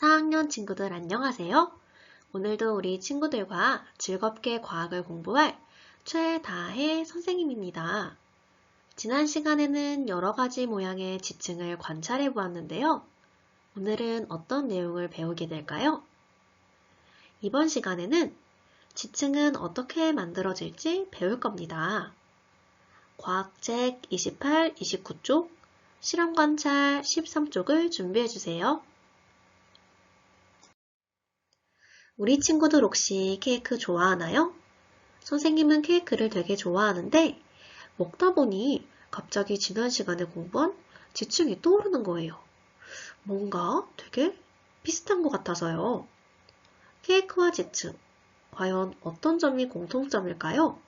4학년 친구들 안녕하세요. 오늘도 우리 친구들과 즐겁게 과학을 공부할 최다혜 선생님입니다. 지난 시간에는 여러 가지 모양의 지층을 관찰해 보았는데요. 오늘은 어떤 내용을 배우게 될까요? 이번 시간에는 지층은 어떻게 만들어질지 배울 겁니다. 과학책 28, 29쪽, 실험 관찰 13쪽을 준비해 주세요. 우리 친구들 혹시 케이크 좋아하나요? 선생님은 케이크를 되게 좋아하는데 먹다 보니 갑자기 지난 시간에 공부한 지층이 떠오르는 거예요. 뭔가 되게 비슷한 것 같아서요. 케이크와 지층, 과연 어떤 점이 공통점일까요?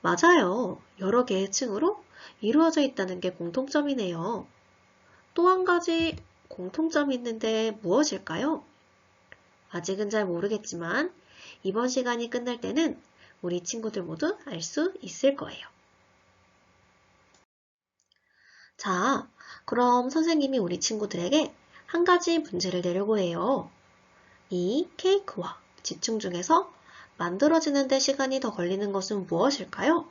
맞아요. 여러 개의 층으로 이루어져 있다는 게 공통점이네요. 또 한 가지 공통점이 있는데 무엇일까요? 아직은 잘 모르겠지만 이번 시간이 끝날 때는 우리 친구들 모두 알 수 있을 거예요. 자, 그럼 선생님이 우리 친구들에게 한 가지 문제를 내려고 해요. 이 케이크와 지층 중에서 만들어지는데 시간이 더 걸리는 것은 무엇일까요?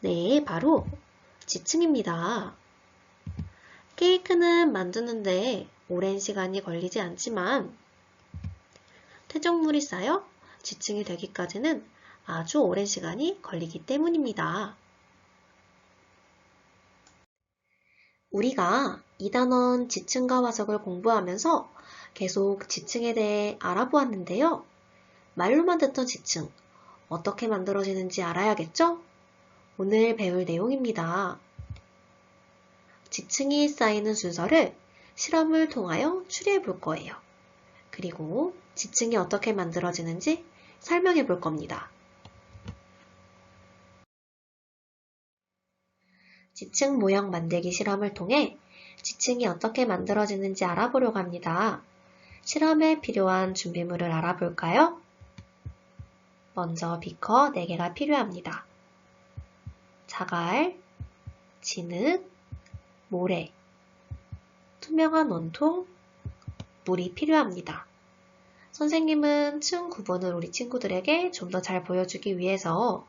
네, 바로 지층입니다. 케이크는 만드는데 오랜 시간이 걸리지 않지만 퇴적물이 쌓여 지층이 되기까지는 아주 오랜 시간이 걸리기 때문입니다. 우리가 2단원 지층과 화석을 공부하면서 계속 지층에 대해 알아보았는데요. 말로만 듣던 지층, 어떻게 만들어지는지 알아야겠죠? 오늘 배울 내용입니다. 지층이 쌓이는 순서를 실험을 통하여 추리해 볼 거예요. 그리고 지층이 어떻게 만들어지는지 설명해 볼 겁니다. 지층 모형 만들기 실험을 통해 지층이 어떻게 만들어지는지 알아보려고 합니다. 실험에 필요한 준비물을 알아볼까요? 먼저 비커 4개가 필요합니다. 자갈, 진흙, 모래, 투명한 원통, 물이 필요합니다. 선생님은 층 구분을 우리 친구들에게 좀 더 잘 보여주기 위해서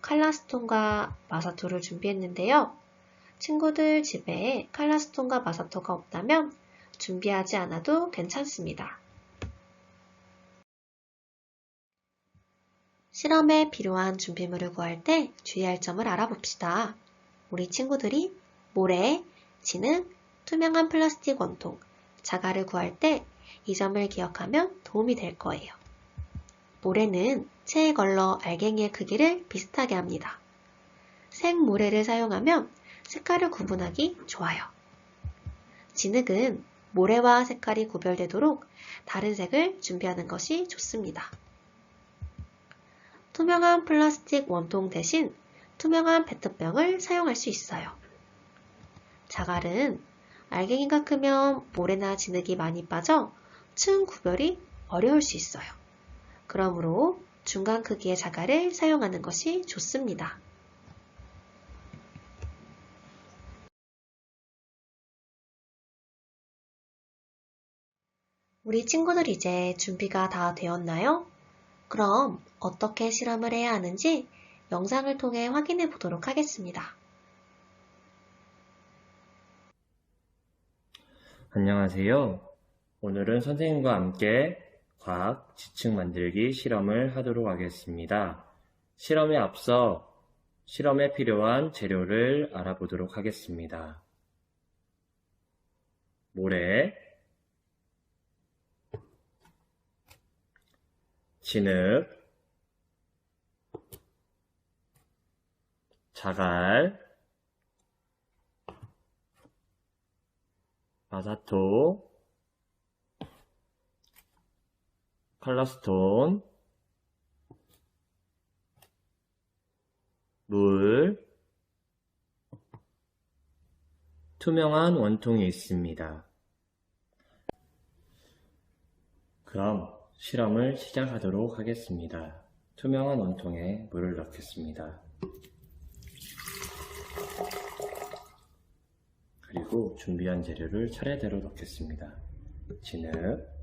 칼라스톤과 마사토를 준비했는데요. 친구들 집에 칼라스톤과 마사토가 없다면 준비하지 않아도 괜찮습니다. 실험에 필요한 준비물을 구할 때 주의할 점을 알아봅시다. 우리 친구들이 모래, 진흙, 투명한 플라스틱 원통, 자갈을 구할 때 이 점을 기억하면 도움이 될 거예요. 모래는 체에 걸러 알갱이의 크기를 비슷하게 합니다. 생모래를 사용하면 색깔을 구분하기 좋아요. 진흙은 모래와 색깔이 구별되도록 다른 색을 준비하는 것이 좋습니다. 투명한 플라스틱 원통 대신 투명한 페트병을 사용할 수 있어요. 자갈은 알갱이가 크면 모래나 진흙이 많이 빠져 층 구별이 어려울 수 있어요. 그러므로 중간 크기의 자갈을 사용하는 것이 좋습니다. 우리 친구들 이제 준비가 다 되었나요? 그럼 어떻게 실험을 해야 하는지 영상을 통해 확인해 보도록 하겠습니다. 안녕하세요. 오늘은 선생님과 함께 과학 지층 만들기 실험을 하도록 하겠습니다. 실험에 앞서 실험에 필요한 재료를 알아보도록 하겠습니다. 모래, 진흙, 자갈, 마사토, 칼라스톤, 물, 투명한 원통이 있습니다. 그럼 실험을 시작하도록 하겠습니다. 투명한 원통에 물을 넣겠습니다. 그리고 준비한 재료를 차례대로 넣겠습니다. 진흙,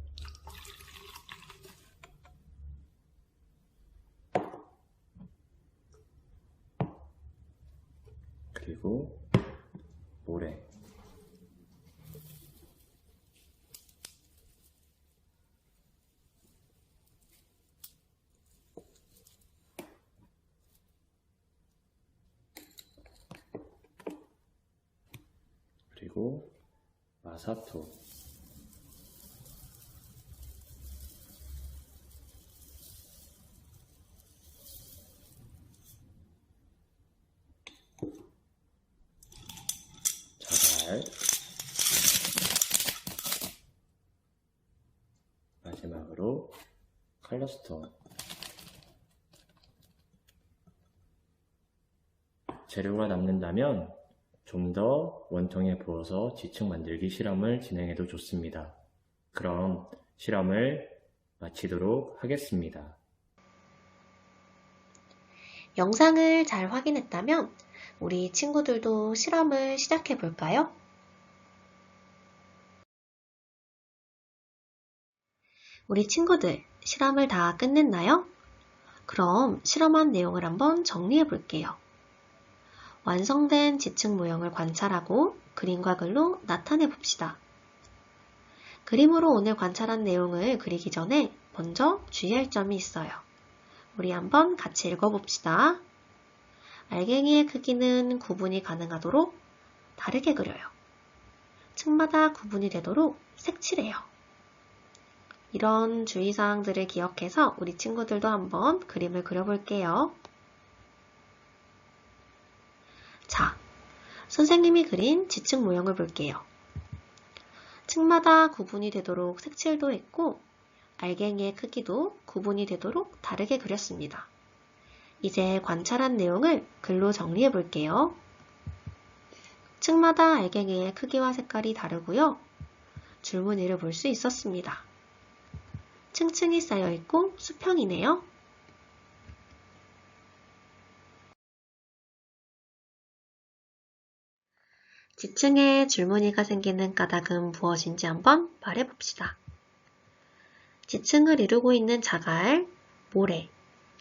그리고 모래, 그리고 마사토, 자갈, 마지막으로 컬러스톤. 재료가 남는다면 좀 더 원통에 부어서 지층 만들기 실험을 진행해도 좋습니다. 그럼 실험을 마치도록 하겠습니다. 영상을 잘 확인했다면 우리 친구들도 실험을 시작해 볼까요? 우리 친구들 실험을 다 끝냈나요? 그럼 실험한 내용을 한번 정리해 볼게요. 완성된 지층 모형을 관찰하고 그림과 글로 나타내 봅시다. 그림으로 오늘 관찰한 내용을 그리기 전에 먼저 주의할 점이 있어요. 우리 한번 같이 읽어봅시다. 알갱이의 크기는 구분이 가능하도록 다르게 그려요. 층마다 구분이 되도록 색칠해요. 이런 주의사항들을 기억해서 우리 친구들도 한번 그림을 그려볼게요. 자, 선생님이 그린 지층 모형을 볼게요. 층마다 구분이 되도록 색칠도 했고, 알갱이의 크기도 구분이 되도록 다르게 그렸습니다. 이제 관찰한 내용을 글로 정리해 볼게요. 층마다 알갱이의 크기와 색깔이 다르고요. 줄무늬를 볼 수 있었습니다. 층층이 쌓여 있고 수평이네요. 지층에 줄무늬가 생기는 까닭은 무엇인지 한번 말해봅시다. 지층을 이루고 있는 자갈, 모래,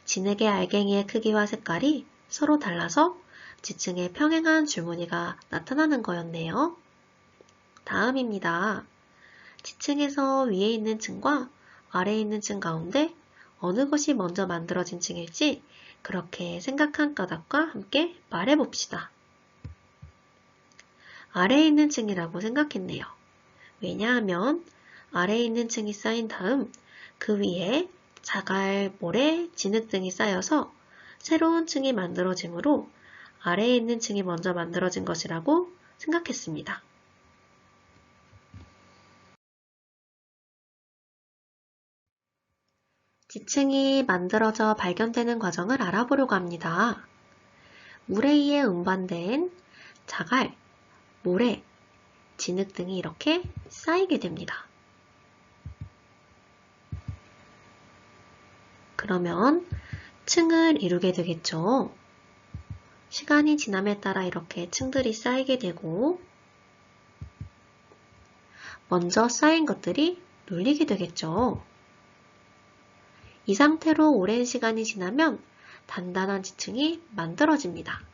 진흙의 알갱이의 크기와 색깔이 서로 달라서 지층에 평행한 줄무늬가 나타나는 거였네요. 다음입니다. 지층에서 위에 있는 층과 아래에 있는 층 가운데 어느 것이 먼저 만들어진 층일지 그렇게 생각한 까닭과 함께 말해봅시다. 아래에 있는 층이라고 생각했네요. 왜냐하면 아래에 있는 층이 쌓인 다음 그 위에 자갈, 모래, 진흙 등이 쌓여서 새로운 층이 만들어지므로 아래에 있는 층이 먼저 만들어진 것이라고 생각했습니다. 지층이 만들어져 발견되는 과정을 알아보려고 합니다. 물에 의해 운반된 자갈, 모래, 진흙 등이 이렇게 쌓이게 됩니다. 그러면 층을 이루게 되겠죠. 시간이 지남에 따라 이렇게 층들이 쌓이게 되고 먼저 쌓인 것들이 눌리게 되겠죠. 이 상태로 오랜 시간이 지나면 단단한 지층이 만들어집니다.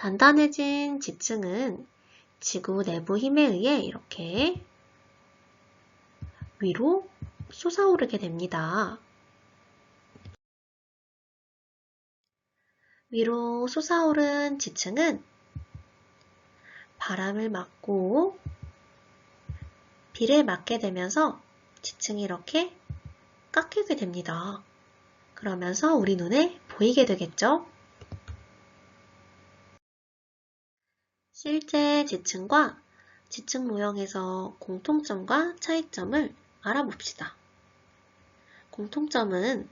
단단해진 지층은 지구 내부 힘에 의해 이렇게 위로 솟아오르게 됩니다. 위로 솟아오른 지층은 바람을 맞고 비를 맞게 되면서 지층이 이렇게 깎이게 됩니다. 그러면서 우리 눈에 보이게 되겠죠? 실제 지층과 지층 모형에서 공통점과 차이점을 알아봅시다. 공통점은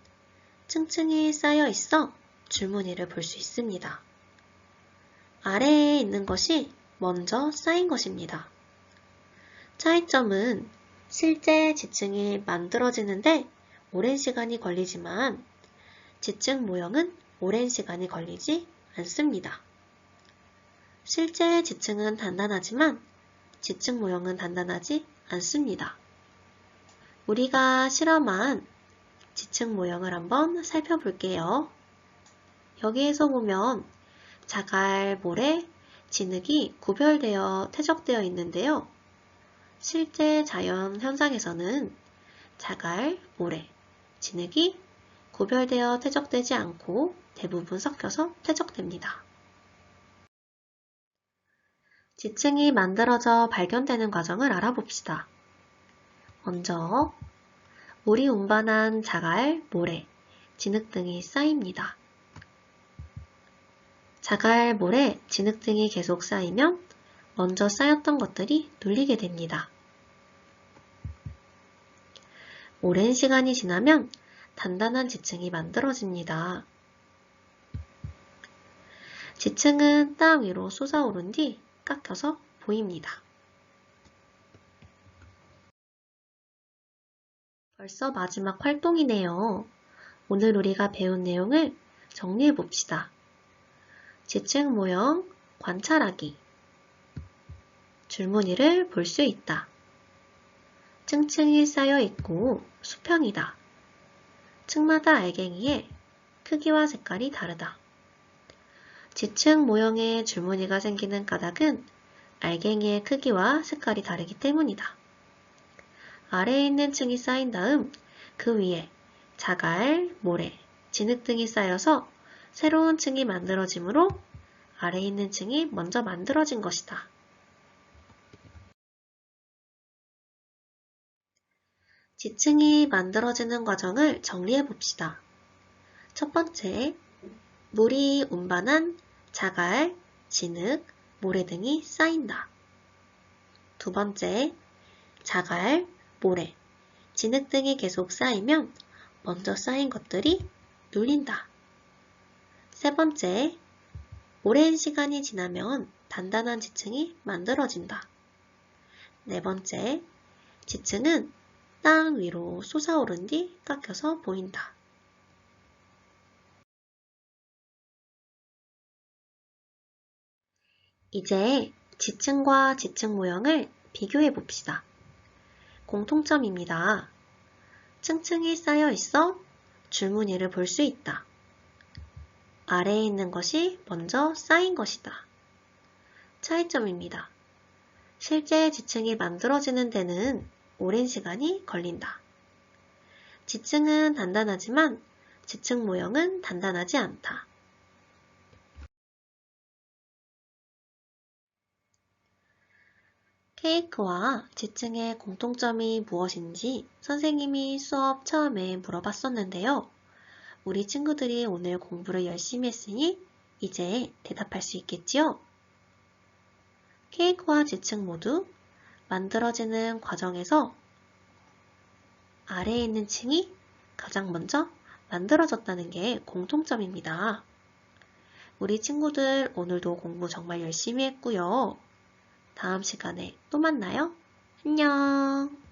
층층이 쌓여 있어 줄무늬를 볼 수 있습니다. 아래에 있는 것이 먼저 쌓인 것입니다. 차이점은 실제 지층이 만들어지는데 오랜 시간이 걸리지만 지층 모형은 오랜 시간이 걸리지 않습니다. 실제 지층은 단단하지만 지층 모형은 단단하지 않습니다. 우리가 실험한 지층 모형을 한번 살펴볼게요. 여기에서 보면 자갈, 모래, 진흙이 구별되어 퇴적되어 있는데요. 실제 자연 현상에서는 자갈, 모래, 진흙이 구별되어 퇴적되지 않고 대부분 섞여서 퇴적됩니다. 지층이 만들어져 발견되는 과정을 알아봅시다. 먼저 물이 운반한 자갈, 모래, 진흙 등이 쌓입니다. 자갈, 모래, 진흙 등이 계속 쌓이면 먼저 쌓였던 것들이 눌리게 됩니다. 오랜 시간이 지나면 단단한 지층이 만들어집니다. 지층은 땅 위로 솟아오른 뒤 깎여서 보입니다. 벌써 마지막 활동이네요. 오늘 우리가 배운 내용을 정리해 봅시다. 지층 모형 관찰하기 줄무늬를 볼 수 있다. 층층이 쌓여 있고 수평이다. 층마다 알갱이의 크기와 색깔이 다르다. 지층 모형의 줄무늬가 생기는 까닭은 알갱이의 크기와 색깔이 다르기 때문이다. 아래에 있는 층이 쌓인 다음 그 위에 자갈, 모래, 진흙 등이 쌓여서 새로운 층이 만들어지므로 아래에 있는 층이 먼저 만들어진 것이다. 지층이 만들어지는 과정을 정리해 봅시다. 첫 번째, 물이 운반한 자갈, 진흙, 모래 등이 쌓인다. 두 번째, 자갈, 모래, 진흙 등이 계속 쌓이면 먼저 쌓인 것들이 눌린다. 세 번째, 오랜 시간이 지나면 단단한 지층이 만들어진다. 네 번째, 지층은 땅 위로 솟아오른 뒤 깎여서 보인다. 이제 지층과 지층 모형을 비교해 봅시다. 공통점입니다. 층층이 쌓여 있어 줄무늬를 볼 수 있다. 아래에 있는 것이 먼저 쌓인 것이다. 차이점입니다. 실제 지층이 만들어지는 데는 오랜 시간이 걸린다. 지층은 단단하지만 지층 모형은 단단하지 않다. 케이크와 지층의 공통점이 무엇인지 선생님이 수업 처음에 물어봤었는데요. 우리 친구들이 오늘 공부를 열심히 했으니 이제 대답할 수 있겠지요? 케이크와 지층 모두 만들어지는 과정에서 아래에 있는 층이 가장 먼저 만들어졌다는 게 공통점입니다. 우리 친구들 오늘도 공부 정말 열심히 했고요. 다음 시간에 또 만나요. 안녕.